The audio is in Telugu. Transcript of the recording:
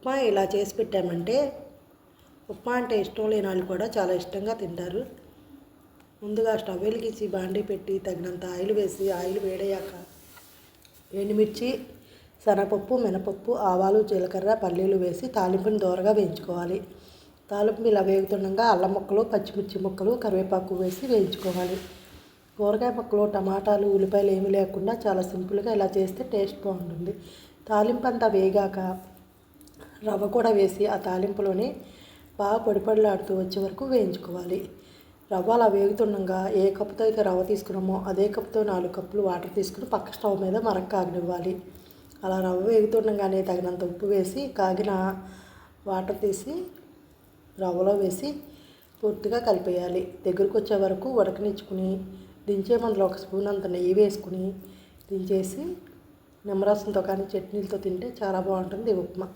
ఉప్మా ఇలా చేసి పెట్టామంటే ఉప్మా అంటే ఇష్టం లేని వాళ్ళు కూడా చాలా ఇష్టంగా తింటారు. ముందుగా స్టవ్ వెలిగించి బాండీ పెట్టి తగినంత ఆయిల్ వేసి ఆయిల్ వేడయ్యాక ఎండుమిర్చి శనగపప్పు మినపప్పు ఆవాలు జీలకర్ర పల్లీలు వేసి తాలింపుని దోరగా వేయించుకోవాలి. తాలింపు ఇలా వేగుతుండగా అల్లం ముక్కలు పచ్చిమిర్చి ముక్కలు కరివేపాకు వేసి వేయించుకోవాలి. కూరగాయ ముక్కలు టమాటాలు ఉల్లిపాయలు ఏమీ లేకుండా చాలా సింపుల్గా ఇలా చేస్తే టేస్ట్ బాగుంటుంది. తాలింపు అంతా వేగాక రవ్వ కూడా వేసి ఆ తాలింపులోనే బాగా పొడిపొడిలాడుతూ వచ్చే వరకు వేయించుకోవాలి. రవ్వ అలా వేగుతుండగా ఏ కప్పుతో అయితే రవ్వ తీసుకున్నామో అదే కప్పుతో నాలుగు కప్పులు వాటర్ తీసుకుని పక్క స్టవ్ మీద మరక కాగనివ్వాలి. అలా రవ్వ వేగుతుండగానే తగినంత ఉప్పు వేసి కాగిన వాటర్ తీసి రవ్వలో వేసి పూర్తిగా కలిపేయాలి. దగ్గరకు వచ్చే వరకు ఉడకనిచ్చుకుని దించే మందులో ఒక స్పూన్ అంత నెయ్యి వేసుకుని దించేసి నిమ్మరసంతో కానీ చట్నీలతో తింటే చాలా బాగుంటుంది ఉప్మా.